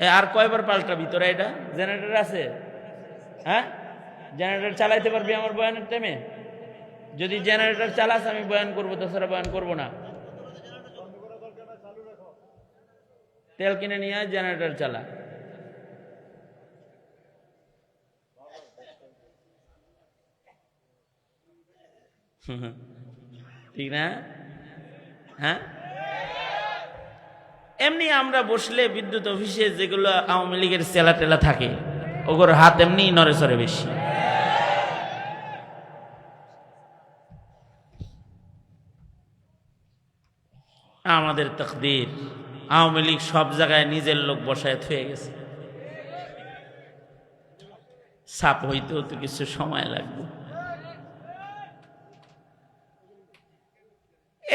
আর কয়বার পাল্টাবি? তোরা এটা জেনারেটর আছে? হ্যাঁ? জেনারেটর চালাইতে পারবি আমার বয়ানের টাইমে যদি জেনারেটর চালাস, আমি বয়ান করব, তাছাড়া বয়ান করব না। তেল কিনে নিয়ে আয় জেনারেটর চালা। ঠিক না? হ্যাঁ? এমনি আমরা বসলে বিদ্যুৎ অফিসে যেগুলো আওয়ামী লীগের চেলা টেলা থাকে, ওগুলোর হাত এমনি নড়ে সরে বেশি। আমাদের তকদির, আওয়ামী লীগ সব জায়গায় নিজের লোক বসায় থয়ে গেছে। সাপ হইতেও তো কিছু সময় লাগবে।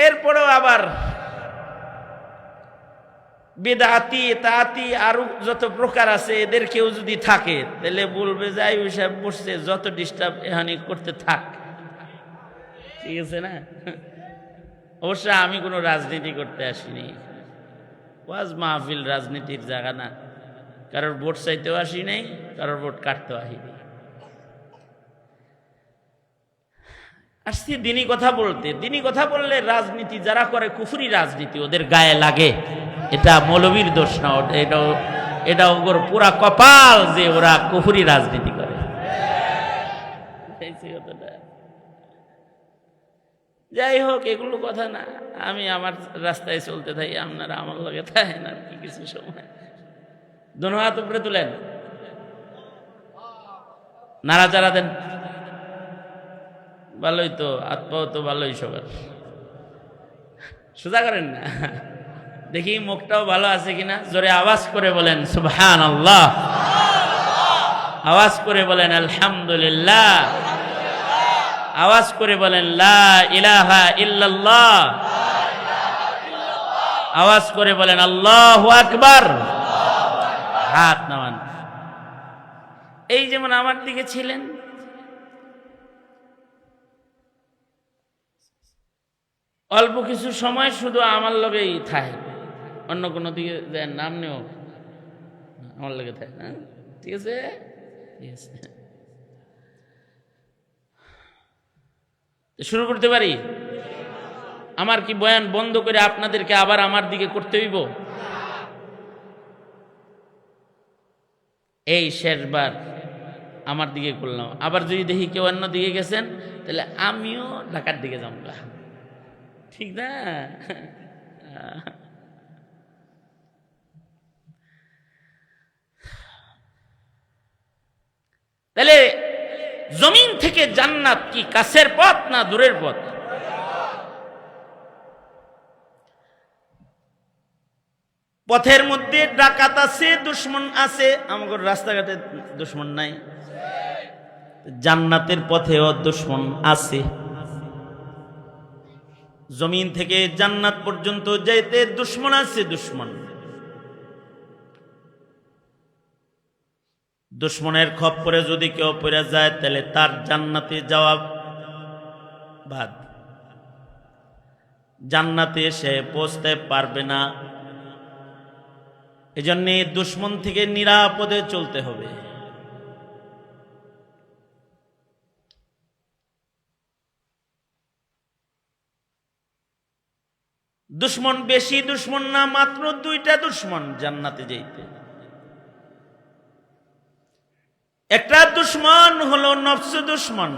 এরপরেও আবার বেদাতি, তাতি আরও যত প্রকার আছে এদের কেউ যদি থাকে, তাহলে বলবে যাই ওই সাহেব বসছে, যত ডিস্টার্ব এখানে করতে থাক। ঠিক আছে না? অবশ্য আমি কোনো রাজনীতি করতে আসিনি। ওয়াজ মাহফিল রাজনীতির জায়গা না। কারোর ভোট চাইতেও আসি নাই, কারোর ভোট কাটতেও আসিনি আসছি দিনই কথা বলতে। দিনই কথা বললে রাজনীতি যারা করে, কুফুরি রাজনীতি ওদের গায়ে লাগে। এটা মৌলবীর দোষ না এটাও এটা ওর পুরা কপাল যে ওরা কুফুরি রাজনীতি করে। যাই হোক, এগুলো কথা না। আমি আমার রাস্তায় চলতে থাকি, আপনারা আমার লগে থাকেন আর কি কিছু সময়। হাত উপরে তুলেন। নাড়াচাড়া দেন। ভালোই তো, আত্মাও তো ভালোই সবার। সোজা করেন না। দেখি মুখটাও ভালো আছে কিনা? জোরে আওয়াজ করে বলেন সুবহান আল্লাহ আওয়াজ করে বলেন, আলহামদুলিল্লাহ। আওয়াজ করে বলেন, লা ইল্লাল্লাহ। আওয়াজ করে বলেন, আল্লাহ আকবার। হাত নামান। এই যেমন আমার দিকে ছিলেন, অল্প কিছু সময় শুধু আমার লগেই থাকে অন্য কোনো দিকে দেন, নাম নেও। আমার লেগে থাকে না ঠিক আছে? ঠিক আছে। শুরু করতে পারি? আমার কি বয়ান বন্ধ করে আপনাদেরকে আবার আমার দিকে করতে হইব? এই শেষবার আমার দিকে করলাম। আবার যদি দেখি কেউ অন্য দিকে গেছেন, তাহলে আমিও ঢাকার দিকে যাব। ঠিক না তাহলে জমিন থেকে জান্নাত কি কাছের পথ না দূরের পথ? পথের মধ্যে ডাকাত আছে, দুশ্মন আছে। আমাদের রাস্তাঘাটে দুশ্মন নাই। জান্নাতের পথেও দুশ্মন আছে। জমিন থেকে জান্নাত পর্যন্ত যাইতে দুশ্মন আছে, দুশ্মন। দুশ্মনের খপ্পরে যদি কেউ পড়ে যায়, তাহলে তার জান্নাতে যাওয়া বাদ। জান্নাতে সে পৌঁছতে পারবে না। এজন্য দুশ্মন থেকে নিরাপদে চলতে হবে। দুশ্মন বেশি দুশ্মন না, মাত্র দুইটা দুশ্মন জান্নাতে যাইতে। দুশ্মন হলো নফস দুশ্মন।